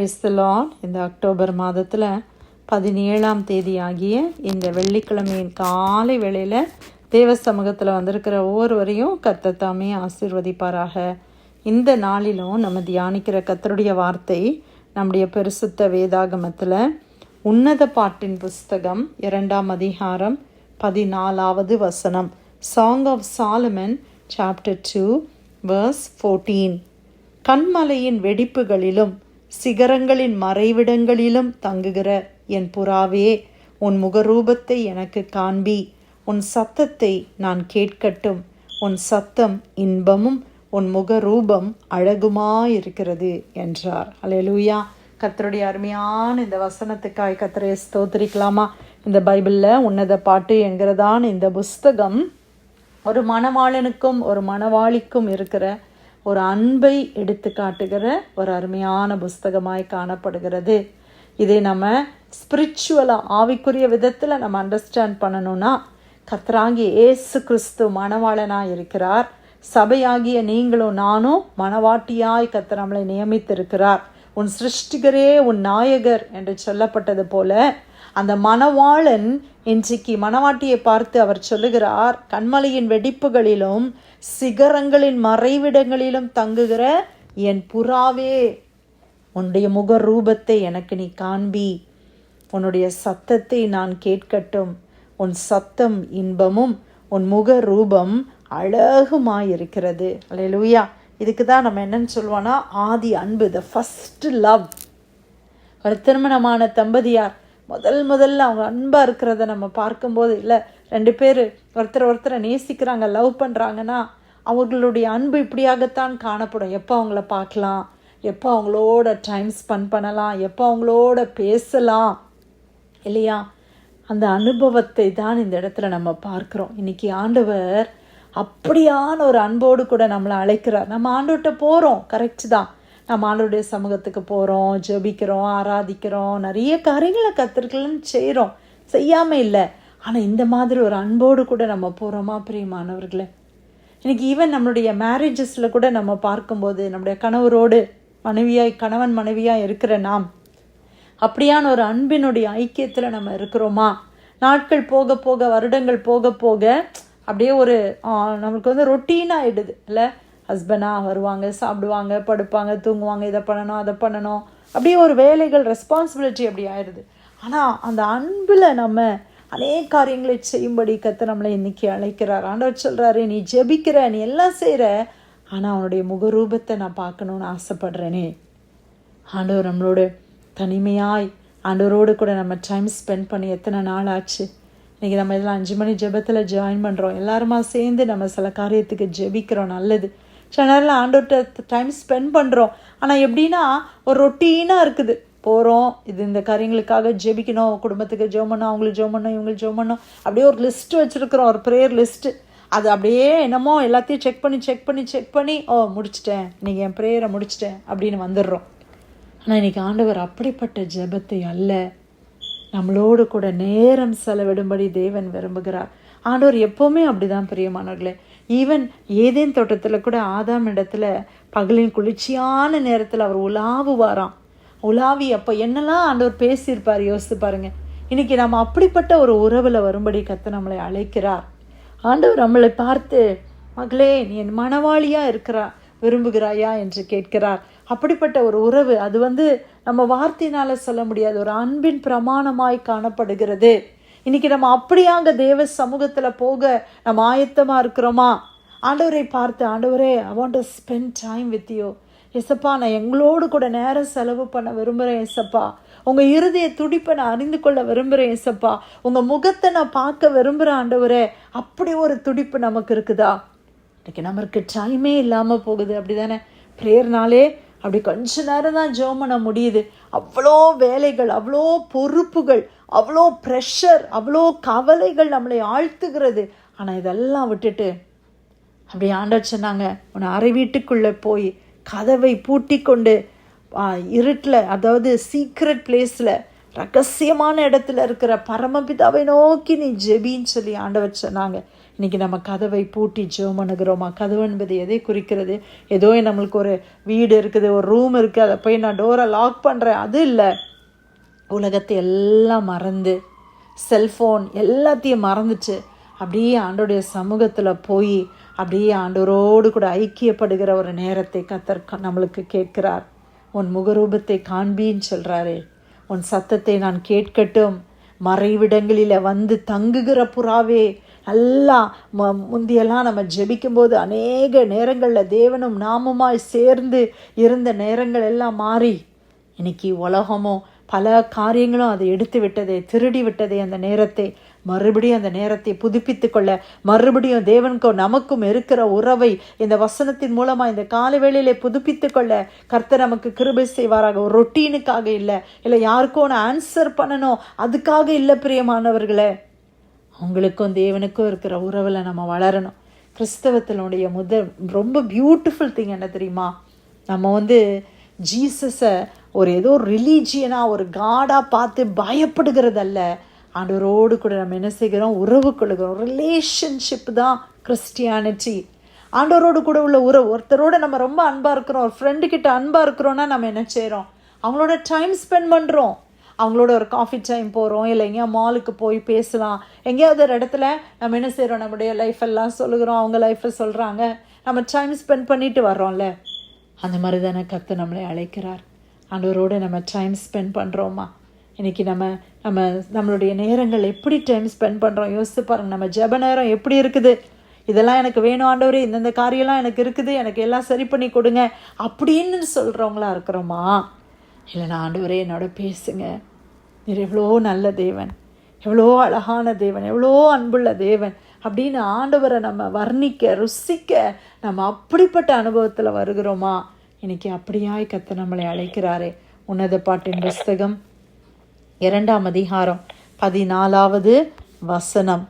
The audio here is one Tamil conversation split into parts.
கிறிஸ்தலான் இந்த அக்டோபர் மாதத்தில் பதினேழாம் தேதி ஆகிய இந்த வெள்ளிக்கிழமையின் காலை வேளையில் தேவ சமூகத்தில் வந்திருக்கிற ஒவ்வொருவரையும் கத்தத்தாமே ஆசிர்வதிப்பாராக ஆசீர்வதிப்பாராக. இந்த நாளிலும் நம்ம தியானிக்கிற கத்தருடைய வார்த்தை நம்முடைய பெருசுத்த வேதாகமத்தில் உன்னத பாட்டின் புஸ்தகம் இரண்டாம் அதிகாரம் பதினாலாவது வசனம். Song of Solomon chapter two verse fourteen கண்மலையின் வெடிப்புகளிலும் சிகரங்களின் மறைவிடங்களிலும் தங்குகிற என் புறாவே உன் முகரூபத்தை எனக்கு காண்பி. உன் சத்தத்தை நான் கேட்கட்டும். உன் சத்தம் இன்பமும் உன் முகரூபம் அழகுமாயிருக்கிறது என்றார். அலையலூயா கத்தருடைய அருமையான இந்த வசனத்துக்காய் கர்த்தரை ஸ்தோத்திரிக்கலாமா? இந்த பைபிளில் உன்னத பாட்டு என்கிறதான் இந்த புஸ்தகம் ஒரு மணவாளனுக்கும் ஒரு மணவாளிக்கும் இருக்கிற ஒரு அன்பை எடுத்து காட்டுகிற ஒரு அருமையான புஸ்தகமாய் காணப்படுகிறது. இதை நம்ம ஸ்பிரிச்சுவலாக ஆவிக்குரிய விதத்தில் நம்ம அண்டர்ஸ்டாண்ட் பண்ணணும்னா கத்ராங்கி ஏசு கிறிஸ்து மணவாளனாக இருக்கிறார். சபையாகிய நீங்களும் நானும் மணவாட்டியாய் கர்த்தர் நம்மளை நியமித்திருக்கிறார். உன் சிருஷ்டிகரே உன் நாயகர் என்று சொல்லப்பட்டது போல அந்த மணவாளன் இன்றைக்கு மணவாட்டியை பார்த்து அவர் சொல்லுகிறார் கண்மலையின் வெடிப்புகளிலும் சிகரங்களின் மறைவிடங்களிலும் தங்குகிற என் புறாவே உன்னுடைய முக ரூபத்தை எனக்கு நீ காண்பி. உன்னுடைய சத்தத்தை நான் கேட்கட்டும். உன் சத்தம் இன்பமும் உன் முக ரூபம் அழகுமாயிருக்கிறது. அல்லேலூயா. இதுக்கு தான் நம்ம என்னன்னு சொல்லுவோன்னா ஆதி அன்பு த ஃபஸ்ட் லவ் ஒரு திருமணமான தம்பதியார் முதல் முதல்ல அவங்க அன்பாக இருக்கிறத நம்ம பார்க்கும்போது இல்லை ரெண்டு பேர் ஒருத்தர் ஒருத்தரை நேசிக்கிறாங்க லவ் பண்ணுறாங்கன்னா அவர்களுடைய அன்பு இப்படியாகத்தான் காணப்படும். எப்போ அவங்கள பார்க்கலாம்? எப்போ அவங்களோட டைம் ஸ்பெண்ட் பண்ணலாம்? எப்போ அவங்களோட பேசலாம்? இல்லையா? அந்த அனுபவத்தை தான் இந்த இடத்துல நம்ம பார்க்குறோம். இன்னைக்கு ஆண்டவர் அப்படியான ஒரு அன்போடு கூட நம்மளை அழைக்கிறார். நம்ம ஆண்டவர்கிட்ட போகிறோம் கரெக்ட் தான். நம்ம ஆளுடைய சமூகத்துக்கு போகிறோம் ஜெபிக்கிறோம் ஆராதிக்கிறோம் நிறைய காரியங்களை கற்றுருக்கலன்னு செய்கிறோம் செய்யாமல் இல்லை. ஆனால் இந்த மாதிரி ஒரு அன்போடு கூட நம்ம போகிறோமா பிரியமானவர்களே? இன்றைக்கி ஈவன் நம்மளுடைய மேரேஜஸில் கூட நம்ம பார்க்கும்போது நம்முடைய கணவரோடு மனைவியாய் கணவன் மனைவியாக இருக்கிற நாம் அப்படியான ஒரு அன்பினுடைய ஐக்கியத்தில் நம்ம இருக்கிறோமா? நாட்கள் போக போக வருடங்கள் போக போக அப்படியே ஒரு நம்மளுக்கு வந்து ரொட்டீன் ஆகிடுது இல்லை? ஹஸ்பண்டாக வருவாங்க சாப்பிடுவாங்க படுப்பாங்க தூங்குவாங்க இதை பண்ணணும் அதை பண்ணணும். அப்படியே ஒரு வேலைகள் ரெஸ்பான்சிபிலிட்டி அப்படி ஆயிடுது. ஆனால் அந்த அன்பில் நம்ம அநேக காரியங்களை செய்யும்படி கற்று நம்மளை இன்னைக்கு அழைக்கிறார். ஆண்டவர் சொல்கிறாரு நீ ஜெபிக்கிற நீ எல்லாம் செய்கிற ஆனால் அவனுடைய முகரூபத்தை நான் பார்க்கணுன்னு ஆசைப்படுறேனே. ஆண்டவர் நம்மளோட தனிமையாய் ஆண்டவரோடு கூட நம்ம டைம் ஸ்பெண்ட் பண்ணி எத்தனை நாள் ஆச்சு? இன்றைக்கி நம்ம இதெல்லாம் அஞ்சு மணி ஜெபத்தில் ஜாயின் பண்ணுறோம் எல்லாருமா சேர்ந்து நம்ம சில காரியத்துக்கு ஜெபிக்கிறோம். நல்லது. சில நேரம் ஆண்டோட்ட டைம் ஸ்பெண்ட் பண்ணுறோம் ஆனால் எப்படின்னா ஒரு ரொட்டீனாக இருக்குது. போகிறோம் இது இந்த காரியங்களுக்காக ஜெபிக்கணும் குடும்பத்துக்கு ஜெபம் பண்ணோம் அவங்களுக்கு ஜெபம் பண்ணோம் இவங்களுக்கு ஜெபம் பண்ணோம் அப்படியே ஒரு லிஸ்ட் வச்சுருக்குறோம் ஒரு ப்ரேயர் லிஸ்ட்டு அது அப்படியே என்னமோ எல்லாத்தையும் செக் பண்ணி செக் பண்ணி செக் பண்ணி ஓ முடிச்சிட்டேன். இன்றைக்கி என் ப்ரேயரை முடிச்சிட்டேன் அப்படின்னு வந்துடுறோம். ஆனால் இன்னைக்கு ஆண்டவர் அப்படிப்பட்ட ஜெபத்தை அல்ல. நம்மளோடு கூட நேரம் செலவிடும்படி தேவன் விரும்புகிறார். ஆண்டவர் எப்போவுமே அப்படிதான் பிரியமானவர்களே. ஈவன் ஏதேன் தோட்டத்தில் கூட ஆதாம் இடத்துல பகலின் குளிர்ச்சியான நேரத்தில் அவர் உலாவுவாராம். உலாவி அப்போ என்னெல்லாம் ஆண்டவர் பேசியிருப்பார்? யோசித்து பாருங்க. இன்னைக்கு நம்ம அப்படிப்பட்ட ஒரு உறவில் வரும்படி கத்த நம்மளை அழைக்கிறார். ஆண்டவர் நம்மளை பார்த்து மகளே நீ என் மனவாளியாக இருக்கிறா விரும்புகிறாயா? என்று கேட்கிறார். அப்படிப்பட்ட ஒரு உறவு அது வந்து நம்ம வார்த்தையினால் சொல்ல முடியாது. ஒரு அன்பின் பிரமாணமாய் காணப்படுகிறது. இன்னைக்கு நம்ம அப்படியாங்க தேவ சமூகத்தில் போக நம்ம ஆயத்தமாக இருக்கிறோமா? ஆண்டவரை பார்த்து ஆண்டவரே I want to spend time with you எசப்பா நான் எங்களோடு கூட நேரம் செலவு பண்ண விரும்புகிறேன் எசப்பா உங்கள் இருதய துடிப்பை நான் அறிந்து கொள்ள விரும்புகிறேன் எசப்பா உங்கள் முகத்தை நான் பார்க்க விரும்புகிறேன் ஆண்டவரே. அப்படி ஒரு துடிப்பு நமக்கு இருக்குதா? இன்றைக்கி நமக்கு டைமே இல்லாமல் போகுது. அப்படி தானே ப்ரேயர்னாலே அப்படி கொஞ்ச நேரம் தான் ஜெபம் பண்ண முடியுது. அவ்வளோ வேலைகள் அவ்வளோ பொறுப்புகள் அவ்வளோ ப்ரெஷர் அவ்வளோ கவலைகள் நம்மளை ஆழ்த்துகிறது. ஆனால் இதெல்லாம் விட்டுட்டு அப்படி ஆண்டர் சொன்னாங்க உன்னை அரை வீட்டுக்குள்ளே போய் கதவை பூட்டி கொண்டு இருட்டில் அதாவது சீக்ரெட் பிளேஸில் ரகசியமான இடத்துல இருக்கிற பரமபிதாவை நோக்கி நீ ஜெபின்னு சொல்லி ஆண்டவர் சொன்னாங்க. இன்னைக்கு நம்ம கதவை பூட்டி ஜெபம் பண்ணுகிறோமா? கதவு என்பது எதை குறிக்கிறது? ஏதோ நம்மளுக்கு ஒரு வீடு இருக்குது ஒரு ரூம் இருக்குது அதை போய் நான் டோரை லாக் பண்ணுறேன் அது இல்லை. உலகத்தை எல்லாம் மறந்து செல்ஃபோன் எல்லாத்தையும் மறந்துச்சு அப்படியே ஆண்டோடைய சமூகத்தில் போய் அப்படியே ஆண்டோரோடு கூட ஐக்கியப்படுகிற ஒரு நேரத்தை கத்தர் நம்மளுக்கு கேட்கிறார். உன் முகரூபத்தை காண்பின்னு சொல்கிறாரே உன் சத்தத்தை நான் கேட்கட்டும். மறைவிடங்களில் வந்து தங்குகிற புறாவே. நல்லா ம முந்தியெல்லாம் நம்ம ஜெபிக்கும்போது அநேக நேரங்களில் தேவனும் நாமுமாய் சேர்ந்து இருந்த நேரங்கள் எல்லாம் மாறி இன்னைக்கு உலகமும் பல காரியங்களும் அதை எடுத்து விட்டதே திருடி விட்டதே அந்த நேரத்தை. மறுபடியும் அந்த நேரத்தை புதுப்பித்து கொள்ள மறுபடியும் தேவனுக்கும் நமக்கும் இருக்கிற உறவை இந்த வசனத்தின் மூலமாக இந்த கால வேளையிலே புதுப்பித்து கொள்ள கர்த்தர் நமக்கு கிருபை செய்வாராக. ஒரு ரொட்டீனுக்காக இல்லை இல்லை யாருக்கும் ஒன்று ஆன்சர் பண்ணணும். அதுக்காக இல்லை பிரியமானவர்களே. உங்களுக்கும் தேவனுக்கும் இருக்கிற உறவில் நம்ம வளரணும். கிறிஸ்தவத்தினுடைய முதல் ரொம்ப பியூட்டிஃபுல் திங் என்ன தெரியுமா? நம்ம வந்து ஜீசஸை ஒரு ஏதோ ரிலீஜியனாக ஒரு காடாக பார்த்து பயப்படுகிறதல்ல. ஆண்டவரோடு கூட நம்ம என்ன செய்கிறோம்? உறவு கொள்கிறோம். ரிலேஷன்ஷிப் தான் கிறிஸ்டியானிட்டி ஆண்டவரோடு கூட உள்ள உறவு. ஒருத்தரோட நம்ம ரொம்ப அன்பாக இருக்கிறோம். ஒரு ஃப்ரெண்டு கிட்ட அன்பாக இருக்கிறோன்னா நம்ம என்ன செய்கிறோம் அவங்களோட டைம் ஸ்பெண்ட் பண்ணுறோம் அவங்களோட ஒரு காஃபி டைம் போகிறோம் இல்லை எங்கேயா மாலுக்கு போய் பேசலாம். எங்கேயாவது ஒரு இடத்துல நம்ம என்ன செய்கிறோம் நம்முடைய லைஃப் எல்லாம் சொல்லுகிறோம். அவங்க லைஃப்பை சொல்கிறாங்க நம்ம டைம் ஸ்பெண்ட் பண்ணிட்டு வர்றோம்ல. அந்த மாதிரி தானே கற்று நம்மளை அழைக்கிறார். ஆண்டவரோட நம்ம டைம் ஸ்பெண்ட் பண்ணுறோமா இன்றைக்கி நம்ம நம்ம நம்மளுடைய நேரங்கள் எப்படி டைம் ஸ்பெண்ட் பண்ணுறோம் யோசித்து பாருங்க நம்ம ஜெப நேரம் எப்படி இருக்குது? இதெல்லாம் எனக்கு வேணும் ஆண்டவர் இந்தந்த காரியம்லாம் எனக்கு இருக்குது எனக்கு எல்லாம் சரி பண்ணி கொடுங்க. அப்படின்னு சொல்கிறவங்களா இருக்கிறோமா? இல்லைனா ஆண்டவரே என்னோட பேசுங்க. நீர் எவ்வளோ நல்ல தேவன். எவ்வளோ அழகான தேவன். எவ்வளோ அன்புள்ள தேவன். அப்படின்னு ஆண்டவரை நம்ம வர்ணிக்க ருசிக்க நம்ம அப்படிப்பட்ட அனுபவத்தில் வருகிறோமா? இன்னைக்கு அப்படியாய் கத்த நம்மளை அழைக்கிறாரே. உன்னத பாட்டின் புஸ்தகம் இரண்டாம் அதிகாரம் பதினாலாவது வசனம்.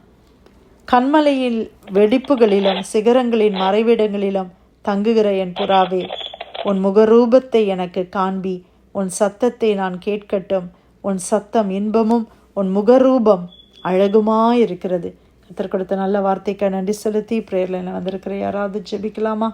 கண்மலையில் வெடிப்புகளிலும் சிகரங்களின் மறைவிடங்களிலும் தங்குகிற என் புறாவே உன் முகரூபத்தை எனக்கு காண்பி உன் சத்தத்தை நான் கேட்கட்டும் உன் சத்தம் இன்பமும் உன் முகரூபம் அழகுமாயிருக்கிறது. கத்தர் கொடுத்த நல்ல வார்த்தைக்கு நன்றி செலுத்தி பிரேயர்ல வந்திருக்கிற யாராவது ஜெபிக்கலாமா?